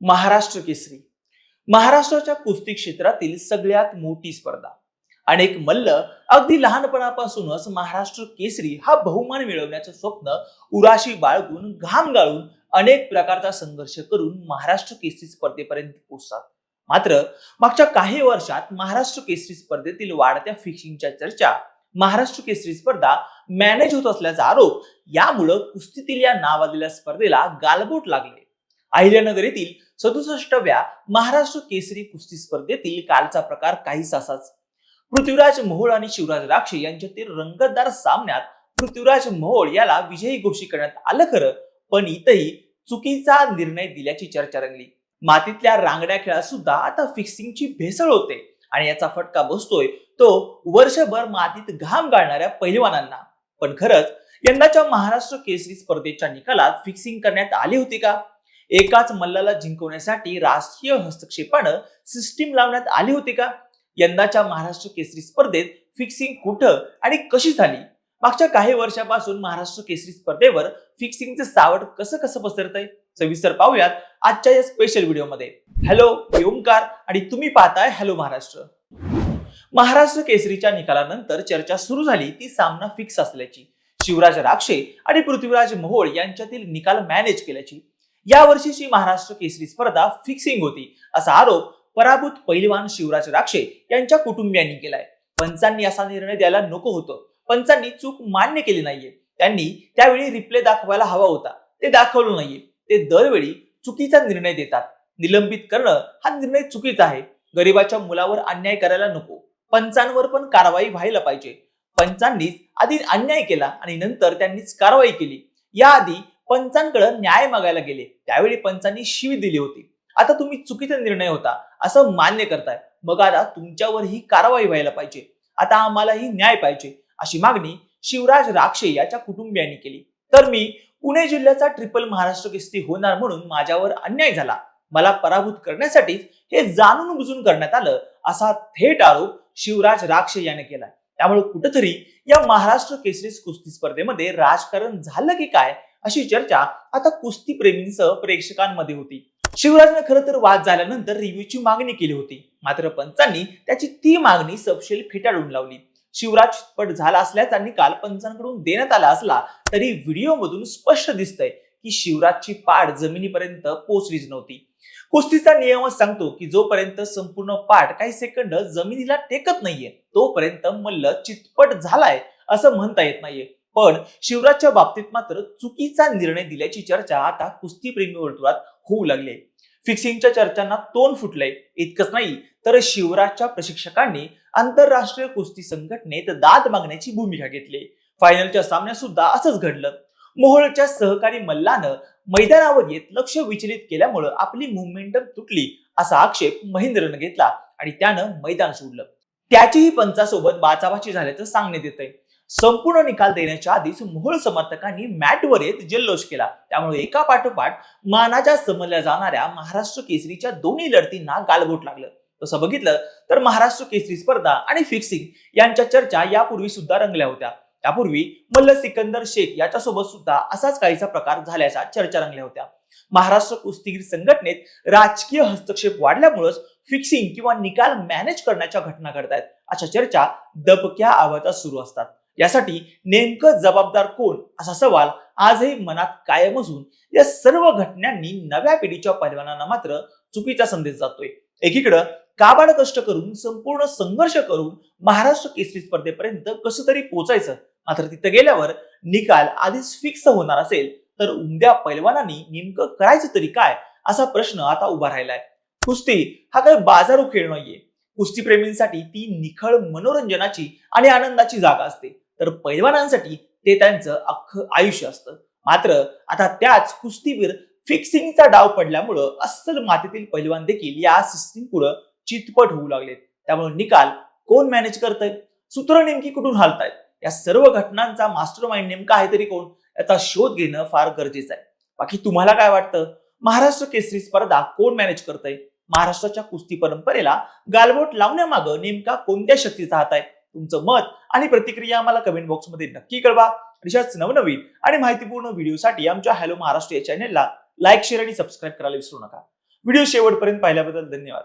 महाराष्ट्र केसरी. महाराष्ट्राच्या कुस्ती क्षेत्रातील सगळ्यात मोठी स्पर्धा. अनेक मल्ल अगदी लहानपणापासूनच महाराष्ट्र केसरी हा बहुमान मिळवण्याचं स्वप्न उराशी बाळगून घाम गाळून अनेक प्रकारचा संघर्ष करून महाराष्ट्र केसरी स्पर्धेपर्यंत पोहोचतात. मात्र मागच्या काही वर्षात महाराष्ट्र केसरी स्पर्धेतील वाढत्या फिक्सिंगच्या चर्चा महाराष्ट्र केसरी स्पर्धा मॅनेज होत असल्याचा आरोप यामुळं कुस्तीतील या नावाजलेल्या स्पर्धेला गालबोट लागले. अहिल्यानगर येथील सदुसष्टव्या महाराष्ट्र केसरी कुस्ती स्पर्धेतील कालचा प्रकार काहीच असाच. पृथ्वीराज मोहोळ आणि शिवराज राक्षे यांच्यातील रंगतदार सामन्यात पृथ्वीराज मोहोळ याला विजयी घोषित करण्यात आलं खरं पण इथंही चुकीचा निर्णय दिल्याची चर्चा रंगली. मातीतल्या रांगड्या खेळात सुद्धा आता फिक्सिंगची भेसळ होते आणि याचा फटका बसतोय तो वर्षभर मातीत घाम गाळणाऱ्या पहिलवानांना पण खरंच यंदाच्या महाराष्ट्र केसरी स्पर्धेच्या निकालात फिक्सिंग करण्यात आली होती का? एकाच मल्लाला जिंकवण्यासाठी राष्ट्रीय हस्तक्षेपानं सिस्टीम लावण्यात आली होती का? यंदाच्या महाराष्ट्र केसरी स्पर्धेत फिक्सिंग कुठं आणि कशी झाली? मागच्या काही वर्षापासून महाराष्ट्र केसरी स्पर्धेवर फिक्सिंगचं सावट कसं कसं पसरतंय? सविस्तर पाहूयात आजच्या या स्पेशल व्हिडिओमध्ये हॅलो मी ओंकार आणि तुम्ही पाहताय हॅलो महाराष्ट्र. महाराष्ट्र केसरीच्या निकालानंतर चर्चा सुरू झाली ती सामना फिक्स असल्याची. शिवराज राक्षे आणि पृथ्वीराज मोहोळ यांच्यातील निकाल मॅनेज केल्याची. या वर्षीची महाराष्ट्र केसरी स्पर्धा फिक्सिंग होती. असा आरोप पराभूत पैलवान शिवराज राक्षे यांच्या कुटुंबियांनी केलाय. पंचांनी असा निर्णय द्यायला नको होतं. पंचांनी चूक मान्य केली नाहीये. त्यांनी त्यावेळी रिप्ले दाखवायला हवा होता. ते दाखवलं नाहीये. ते दरवेळी चुकीचा निर्णय देतात. निलंबित करणं हा निर्णय चुकीचा आहे. गरिबाच्या मुलावर अन्याय करायला नको. पंचांवर पण कारवाई व्हायला पाहिजे. पंचांनीच आधी अन्याय केला आणि नंतर त्यांनीच कारवाई केली. याआधी पंचांकडे न्याय मागायला गेले. त्यावेळी पंचांनी शिवी दिली होती. आता तुम्ही चुकीचा निर्णय होता असं मान्य करताय. मग आता तुमच्यावर ही कारवाई व्हायला पाहिजे. आता आम्हालाही न्याय पाहिजे. अशी मागणी शिवराज राक्षे याच्या कुटुंबियांनी केली. तर मी पुणे जिल्ह्याचा ट्रिपल महाराष्ट्र किस्ती होणार म्हणून माझ्यावर अन्याय झाला. मला पराभूत करण्यासाठीच हे जाणून बुजून करण्यात आलं असा थेट आरोप शिवराज राक्षे याने केला त्यामुळे कुठेतरी या महाराष्ट्र केसरी कुस्ती स्पर्धेमध्ये राजकारण झालं की काय अशी चर्चा आता कुस्ती प्रेमींसह प्रेक्षकांमध्ये होती. शिवराजनं खरं तर वाद झाल्यानंतर रिव्ह्यूची मागणी केली होती. मात्र पंचांनी त्याची ती मागणी सपशेल फेटाळून लावली. शिवराज चितपट झाला असल्याचा निकाल पंचांकडून देण्यात आला असला तरी व्हिडिओमधून स्पष्ट दिसतंय की शिवराजची पाड जमिनीपर्यंत पोचलीच नव्हती. कुस्तीचा नियमच सांगतो की जोपर्यंत संपूर्ण पाठ काही सेकंड जमिनीला टेकत नाहीये तोपर्यंत मल्ल चितपट झालाय असं म्हणता येत नाहीये. पण शिवराजच्या बाबतीत मात्र चुकीचा निर्णय दिल्याची चर्चा आता कुस्तीप्रेमी वर्तुळात होऊ लागली. फिक्सिंगच्या चर्चांना तोंड फुटलंय. इतकंच नाही तर शिवराजच्या प्रशिक्षकांनी आंतरराष्ट्रीय कुस्ती संघटनेत दाद मागण्याची भूमिका घेतली. फायनलच्या सामन्यात सुद्धा असंच घडलं. मोहोळच्या सहकारी मल्लानं मैदानावर येत लक्ष विचलित केल्यामुळं आपली मुवमेंटम तुटली असा आक्षेप महेंद्रनं घेतला आणि त्यानं मैदान सोडलं. त्याचीही पंचासोबत बाचाबाची झाल्याचं सांगण्यात येत आहे संपूर्ण निकाल देण्याच्या आधीच मोहोळ समर्थकांनी मॅटवर येत जल्लोष केला. त्यामुळे एका पाठोपाठ मानाच्या समजल्या जाणाऱ्या महाराष्ट्र केसरीच्या दोन्ही लढतींना गालबोट लागलं. तसं बघितलं तर महाराष्ट्र केसरी स्पर्धा आणि फिक्सिंग यांच्या चर्चा यापूर्वी सुद्धा रंगल्या होत्या. त्यापूर्वी मल्ल सिकंदर शेख याच्यासोबत सुद्धा असाच काहीचा प्रकार झाल्याच्या चर्चा रंगल्या होत्या. महाराष्ट्र कुस्तीगीर संघटनेत राजकीय हस्तक्षेप वाढल्यामुळेच फिक्सिंग किंवा निकाल मॅनेज करण्याच्या घटना घडतायत अशा चर्चा दबक्या आवाजात सुरू असतात. यासाठी नेमकं जबाबदार कोण? असा सवाल आजही मनात कायम असून या सर्व घटनांनी नव्या पिढीच्या पैलवानांना मात्र चुकीचा संदेश जातोय. एकीकडं काबाड कष्ट करून संपूर्ण संघर्ष करून महाराष्ट्र केसरी स्पर्धेपर्यंत कसं तरी पोचायचं मात्र तिथं गेल्यावर निकाल आधीच फिक्स होणार असेल. तर उमद्या पैलवानांनी नेमकं करायचं तरी काय? असा प्रश्न आता उभा राहिलाय. कुस्ती हा काही बाजारू खेळ नाहीये. कुस्तीप्रेमींसाठी ती निखळ मनोरंजनाची आणि आनंदाची जागा असते. तर पैलवानांसाठी ते त्यांचं अख्खं आयुष्य असतं. मात्र आता त्याच कुस्तीवीर फिक्सिंगचा डाव पडल्यामुळं अस्सल मातीतील पैलवान देखील या सिस्टीम पुढं चितपट होऊ लागलेत. त्यामुळे निकाल कोण मॅनेज करतंय? सूत्र नेमकी कुठून हालतायत? या सर्व घटनांचा मास्टर माइंड नेमका आहे तरी कोण? याचा शोध घेणं फार गरजेचं आहे. बाकी तुम्हाला काय वाटतं? महाराष्ट्र केसरी स्पर्धा कोण मॅनेज करतंय? महाराष्ट्राच्या कुस्ती परंपरेला गालबोट लावण्यामागं नेमका कोणत्या शक्तीचा हात आहे तुमचं मत आणि प्रतिक्रिया आम्हाला कमेंट बॉक्समध्ये नक्की कळवा. अशाच नवनवीन आणि माहितीपूर्ण व्हिडिओसाठी आमच्या हॅलो महाराष्ट्र या चॅनेलला लाईक शेअर आणि सबस्क्राईब करायला विसरू नका. व्हिडिओ शेवटपर्यंत पाहिल्याबद्दल धन्यवाद.